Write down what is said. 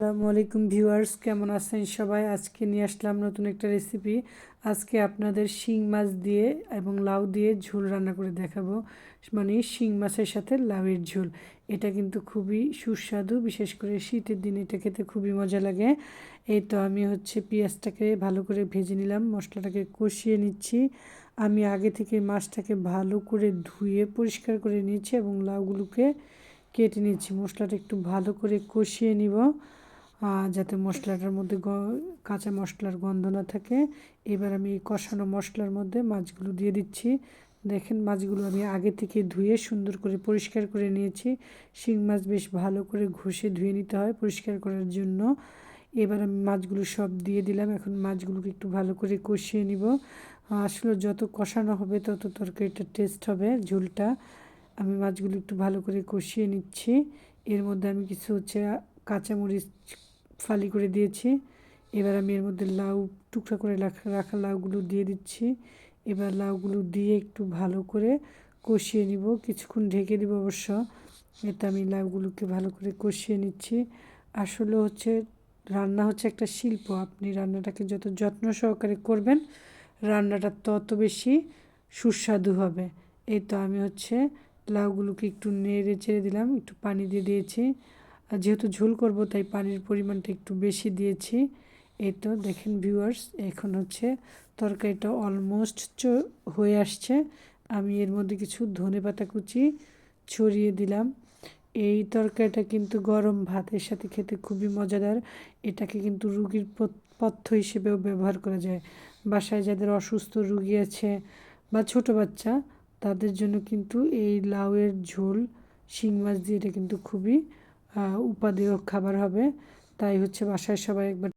আসসালামু আলাইকুম ভিউয়ার্স, কেমন আছেন সবাই? আজকে নিয়ে আসলাম নতুন একটা রেসিপি আজকে আপনাদের শিং মাছ দিয়ে এবং লাউ দিয়ে ঝোল রান্না করে দেখাবো। মানে শিং মাছের সাথে লাউয়ের ঝোল। এটা কিন্তু খুবই সুস্বাদু, বিশেষ করে শীতের দিনে এটা খেতে খুবই মজা লাগে। এই তো আমি হচ্ছে পেঁয়াজটাকে ভালো করে ভেজে নিলাম, মশলাটাকে কষিয়ে নিচ্ছি। আমি আগে থেকে মাছটাকে ভালো করে ধুয়ে পরিষ্কার করে নিয়েছি এবং লাউগুলোকে কেটে নিচ্ছি। মশলাটা একটু ভালো করে কষিয়ে নিব। যাতে মশলাটার মধ্যে কাঁচা মশলার গন্ধ না থাকে। এবার আমি এই কষানো মশলার মধ্যে মাছগুলো দিয়ে দিচ্ছি। দেখেন মাছগুলো আমি আগে থেকে ধুয়ে সুন্দর করে পরিষ্কার করে নিয়েছি। শিং মাছ বেশ ভালো করে ঘষে ধুয়ে নিতে হয় পরিষ্কার করার জন্য। এবার আমি মাছগুলো সব দিয়ে দিলাম। এখন মাছগুলোকে একটু ভালো করে কষিয়ে নিব। আসলে যত কষানো হবে তত তরকারিটা টেস্ট হবে, ঝোলটা। আমি মাছগুলো একটু ভালো করে কষিয়ে নিচ্ছি। এর মধ্যে আমি কিছু হচ্ছে কাঁচামরিচ ফালি করে দিয়েছি। এবার আমি এর মধ্যে লাউ, টুকরা করে রাখা লাউগুলো দিয়ে দিচ্ছি। এবার লাউগুলো দিয়ে একটু ভালো করে কষিয়ে নিব। কিছুক্ষণ ঢেকে দিব অবশ্য। এতে আমি লাউগুলোকে ভালো করে কষিয়ে নিচ্ছি। আসলে হচ্ছে, রান্না হচ্ছে একটা শিল্প। আপনি রান্নাটাকে যত যত্ন সহকারে করবেন, রান্নাটা তত বেশি সুস্বাদু হবে। এই তো আমি হচ্ছে, লাউগুলোকে একটু নেড়ে ছেড়ে দিলাম, একটু পানি দিয়ে দিয়েছি। যেহেতু ঝোল করব, তাই পানির পরিমাণটা একটু বেশি দিয়েছি। এই তো দেখেন ভিউয়ার্স এখন হচ্ছে তরকারিটা অলমোস্ট হয়ে আসছে। আমি এর মধ্যে কিছু ধনে পাতা কুচি ছড়িয়ে দিলাম। এই তরকারিটা কিন্তু গরম ভাতের সাথে খেতে খুবই মজাদার। এটাকে কিন্তু রুগীর পথ্য হিসেবেও ব্যবহার করা যায়। বাসায় যাদের অসুস্থ রুগী আছে বা ছোট বাচ্চা, তাদের জন্য কিন্তু এই লাউয়ের ঝোল, শিং মাছ দিয়ে এটা কিন্তু খুবই উপাদেয় খাবার হবে। তাই হচ্ছে বাসায় সবাই একবার